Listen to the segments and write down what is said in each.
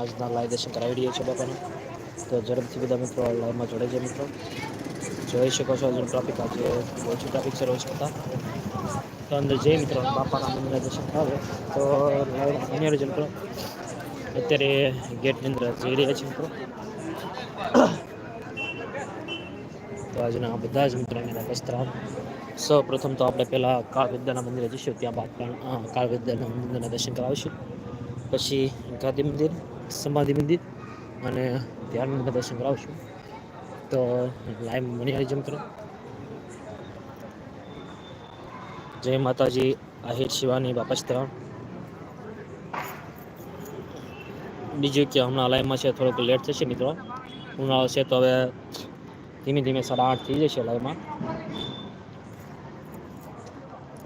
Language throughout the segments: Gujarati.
આજના લાઈવ દર્શન કરાવી રહ્યા છે બાપાને તો ઝડપથી બધા મિત્રો લાઈવમાં જોડે છે મિત્રો. જોઈ શકો છો હજુ ટ્રાફિક આજે ઓછું ટ્રાફિક છે રોજ કરતા. તો અંદર જઈ મિત્રો. બાપાના મંદિરના દર્શન કરાવે તો અન્ય મિત્રો. અત્યારે ગેટની અંદર જઈ રહ્યા છે મિત્રો. તો આજના બધા જ મિત્રોને વસ્ત્રામ સૌ પ્રથમ તો આપણે પહેલાં કાળ વિદ્યાના મંદિરે જઈશું. ત્યાં બાદ પણ કાળ વિદ્યાના મંદિરના દર્શન કરાવીશું. પછી ગાંધી મંદિર. સમાધિ મંદિર અને ધ્યાન બધા દર્શન કરાવશું. તો લાઈવ બની જમ કરો. જય માતાજી, આહિર શિવાની બાપા સીતારામ બીજું કે હમણાં લાઈવમાં છે, થોડુંક લેટ થશે મિત્રો. ઉનાળો છે તો હવે ધીમે ધીમે સાડા આઠ થઈ જશે લાઈવમાં.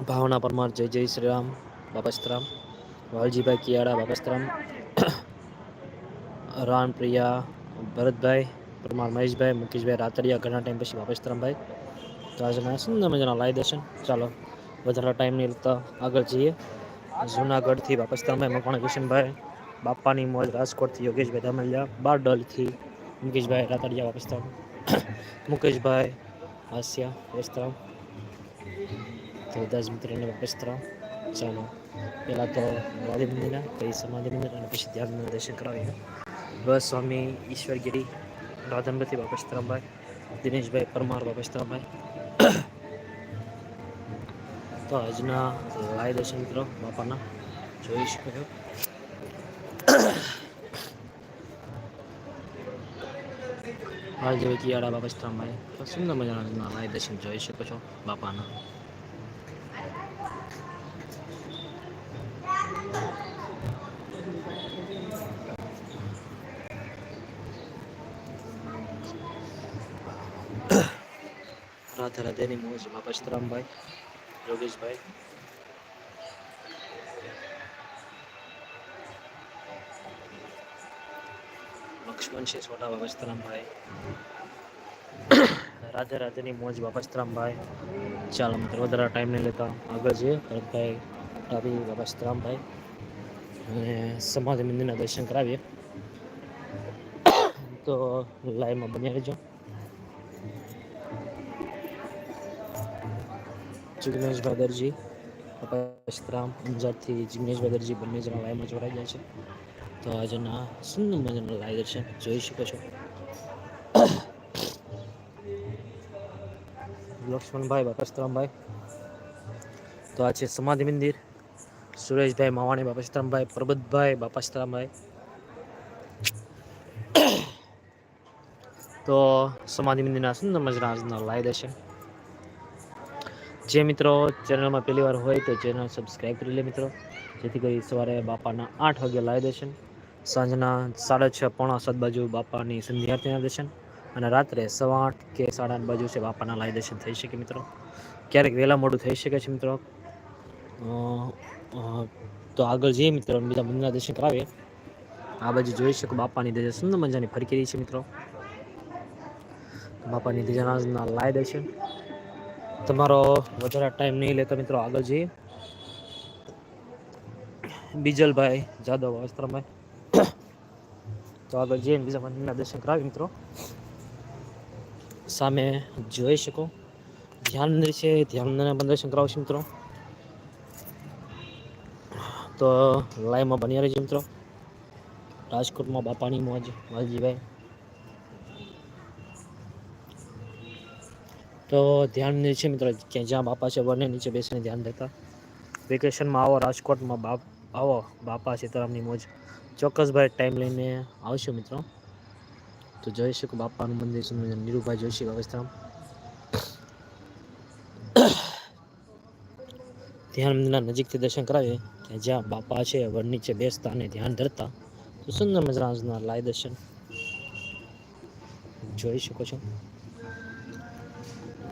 ભાવના પરમાર, જય જય શ્રી રામ, બાપા સીતારામ વાલજીભાઈ કિયાડા, બાપા સીતારામ રાણ પ્રિયા ભરતભાઈ પરમાર મહેશભાઈ મુકેશભાઈ રાતડિયા ઘણા ટાઈમ પછી બાપા સીતારામભાઈ તો આજના સુંદર મજાના લાઈ દર્શન. ચાલો વધારે ટાઈમ નહીં લેતા આગળ જઈએ. જુનાગઢથી બાપા સીતારામભાઈ મકવાણા કિશનભાઈ, બાપાની મોજ, રાજકોટથી યોગેશભાઈ ધામલિયા, બારડોલથી મુકેશભાઈ રાતડિયા બાપા સીતારામ મુકેશભાઈ હાસ્યા વસ્ત્રામ તો બધા જ મિત્રોને વસ્ત્રામ ચાલો, પહેલાં તો વાદી મંદિરના પછી સમાધિ મંદિર અને પછી ધ્યાન મંદિર દર્શન કરાવીએ. બસ સ્વામી ઈશ્વરગીરી રાધનપતિ બાપા સીતારામભાઈ દિનેશભાઈ પરમાર બાપા તો આજના લાય દર્શન મિત્રો બાપાના જોઈ શકો છો. હાલ જેવી બાપા સીતારામભાઈ તો સુંદર મજાના લાય દર્શન જોઈ શકો છો બાપાના. રાધે રાધેની મોજ બાપા સીતારામભાઈ યોગેશભાઈ લક્ષ્મણ છે છોટા બાપા સીતારામભાઈ રાધે રાધેની મોજ બાપા સીતારામભાઈ ચાલો મિત્રો વધારે ટાઈમ નહીં લેતા. આગળ જઈએ. ભરતભાઈ, ડાબી બાપા સીતારામભાઈ અને સમાધિ મંદિરના દર્શન કરાવીએ. તો લાઈવમાં બની રહેજો. જિગ્નેશ ભાદરજી અપાશ્રામ અંજારથી જિગ્નેશ ભાદરજી બંને જણા લાઈવમાં જોડાઈ જાય છે. તો આજના સુંદર મજાના લાઈવ દર્શન જોઈ શકો છો. લક્ષ્મણભાઈ બાપસ્તરામભાઈ તો આ છે સમાધિ મંદિર. સુરેશભાઈ માવાણી બાપસ્તરામભાઈ પરબતભાઈ બાપસ્તરામભાઈ તો સમાધિ મંદિરના સુંદર મજાના આજના લાઈ દર્શન. જે મિત્રો ચેનલમાં પહેલી વાર હોય તો ચેનલ સબસ્ક્રાઈબ કરી લે મિત્રો. જેથી કરી સવારે બાપાના આઠ વાગે લાવી દર્શન સાંજના સાડા છ પોણા સાત બાજુ બાપાની સંધ્યાર્થીના દર્શન. અને રાત્રે સવા આઠ કે સાડા આઠ બાજુ છે બાપાના લાઈ દર્શન થઈ શકે મિત્રો. ક્યારેક વહેલા મોડું થઈ શકે છે મિત્રો. તો આગળ જઈએ મિત્રો બીજા મંદિરના દર્શન કરાવીએ. આ બાજુ જોઈ શકો બાપાની ધજા સુંદર મજાની ફરકી રહી છે મિત્રો. બાપાની ધજાના લાઈ દર્શન તમારો વધારે ટાઈમ નહીં લેતા મિત્રો, આગળ જઈએ. બીજલભાઈ જાદવ વસ્ત્રભાઈ તો આગળ જઈને બીજા મંદિરના દર્શન કરાવી મિત્રો. સામે જોઈ શકો. ધ્યાન મંદિર છે, ધ્યાન મંદિરના પણ દર્શન કરાવશું મિત્રો. તો લાઈવમાં બન્યા રહેજો મિત્રો. રાજકોટમાં બાપાની મોજ વાલજીભાઈ તો ધ્યાન મંદિર છે મિત્રો કે જ્યાં બાપા છે, બંને નીચે બેસીને ધ્યાન દેતા. વેકેશનમાં આવો, રાજકોટમાં બાપ, આવો, બાપા સીતારામની મોજ. ચોક્કસભાઈ ટાઈમ લઈને આવશો મિત્રો. તો જોઈ શકો બાપાનું મંદિર નીરુભાઈ જોશી બાબસ્તરામ ધ્યાન મંદિરના નજીકથી દર્શન કરાવીએ. કે જ્યાં બાપા છે વડ નીચે બેસતા અને ધ્યાન ધરતા, તો સુંદર મજાના લાય દર્શન. જોઈ શકો છો.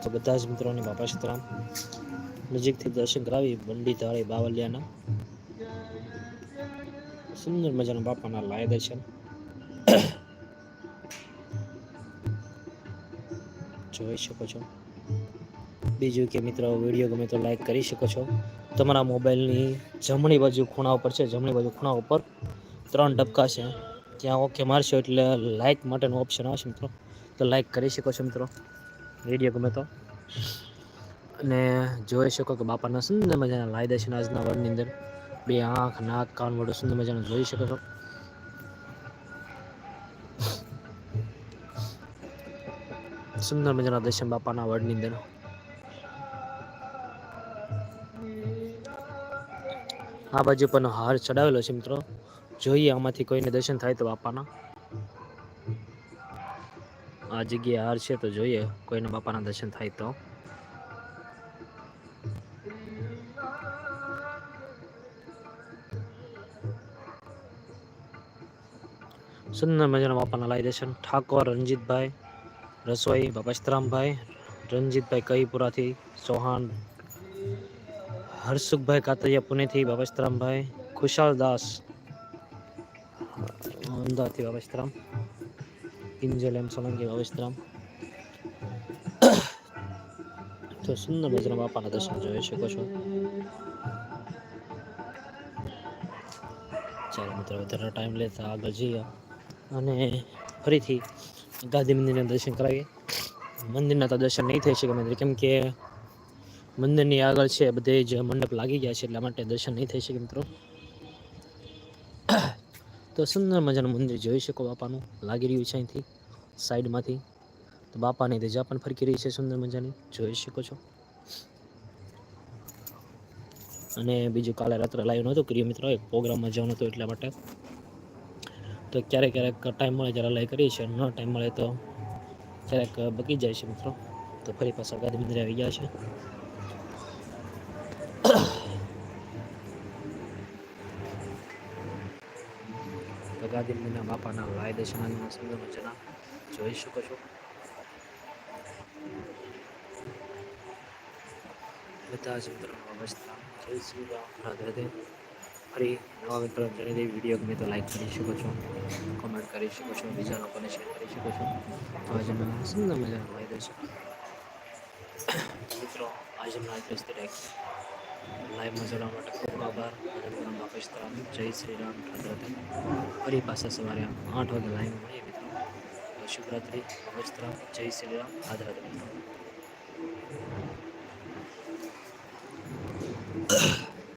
તો બધા જ મિત્રોને બાપા સીતરામ. નજીકથી દર્શન કરાવી બંડી ધાળી બાવલિયાના. સુંદર મજાના બાપાના લાય દર્શન. જોઈ શકો છો. બીજું કે મિત્રો, વીડિયો ગમે તો લાઈક કરી શકો છો. તમારા મોબાઈલની જમણી બાજુ ખૂણા ઉપર છે, જમણી બાજુ ખૂણા ઉપર ત્રણ ડબકા છે. ત્યાં ઓકે મારશો એટલે લાઇક માટેનું ઓપ્શન આવશે મિત્રો. તો લાઇક કરી શકો છો મિત્રો. વીડિયો ગમે તો. અને જોઈ શકો કે બાપાના સુંદર મજાના લાઈ દર્શન આજના વર્ડની અંદર. બે આંખ, નાક, કાન વડું સુંદર મજાનું જોઈ શકો છો. સુંદર મજાના દર્શન બાપાના વડની અંદર. આ બાજુ પણ હાર ચડાવેલો છે મિત્રો. જોઈએ આમાંથી કોઈને દર્શન થાય તો બાપાના. આ જગ્યાએ હાર છે તો જોઈએ, કોઈના બાપાના દર્શન થાય તો. સુંદર મજાના બાપાના લાઈ દર્શન. ઠાકોર, રણજીતભાઈ, રસોઈ બાપસ્તરામભાઈ રણજીતભાઈ કહીપુરાથી, ચૌહાણ, હર્ષુખભાઈ કાતરિયા પુણેથી બાપસ્તરામભાઈ ખુશાલ દાસ, અમદાવાદથી બાપસ્તરામ કિંજલ એમ સોલંકી બાપસ્તરામ તો સુંદર મજાના બાપાના દર્શન જોઈ શકો છો. ચાલો મિત્રો વધારે ટાઈમ લેતા આગળ જઈએ. અને ફરીથી ગાંધી મંદિરના દર્શન કરાવીએ. મંદિરના તો દર્શન નહીં થઈ શકે મંદિર કેમ કે મંદિરની આગળ છે, બધે જ મંડપ લાગી ગયા છે, એટલા માટે દર્શન નહીં થઈ શકે મિત્રો. તો સુંદર મજાનું મંદિર જોઈ શકો બાપાનું. લાગી રહ્યું છે અહીંથી, સાઈડમાંથી. તો બાપાની ધજા પણ ફરકી રહી છે સુંદર મજાની, જોઈ શકો છો. અને બીજું કાલે રાત્રે લાઈવ નહોતું કર્યું મિત્રો, એક પ્રોગ્રામમાં જવાનું હતું એટલા માટે. તો ક્યારેક ક્યારેક ટાઈમ મળે જ્યારે લાઈવ કરીએ છીએ, ન ટાઈમ મળે તો ક્યારેક બકી જાય છે મિત્રો. તો ફરી પાછા ગાંધી મંદિરે આવી ગયા છે. ગાંધી બાપાના વાય દર્શનના સુંદર મજાના જોઈ શકો છો. બધા જ મિત્રોનો અવસ્થા. જય શ્રી રામ. ફરી નવા મિત્રો જણાવી વીડિયો ગમે તો લાઈક કરી શકો છો કોમેન્ટ કરી શકો છો, બીજા લોકોને શેર કરી શકો છો. તો આજના સુંદર મજાનો ફાયદો છે. મિત્રો, આજે આટલું જ રાખીએ લાઈવમાં જોડવા માટે ખૂબ આભાર. તરામ જય શ્રી રામ ઠાકરા ફરી પાછા સવારે આઠ વાગે લાઈવ મળીએ મિત્રો. શુભરાત્રી બાપેશ જય શ્રી રામ રાધે રાધે મિત્રો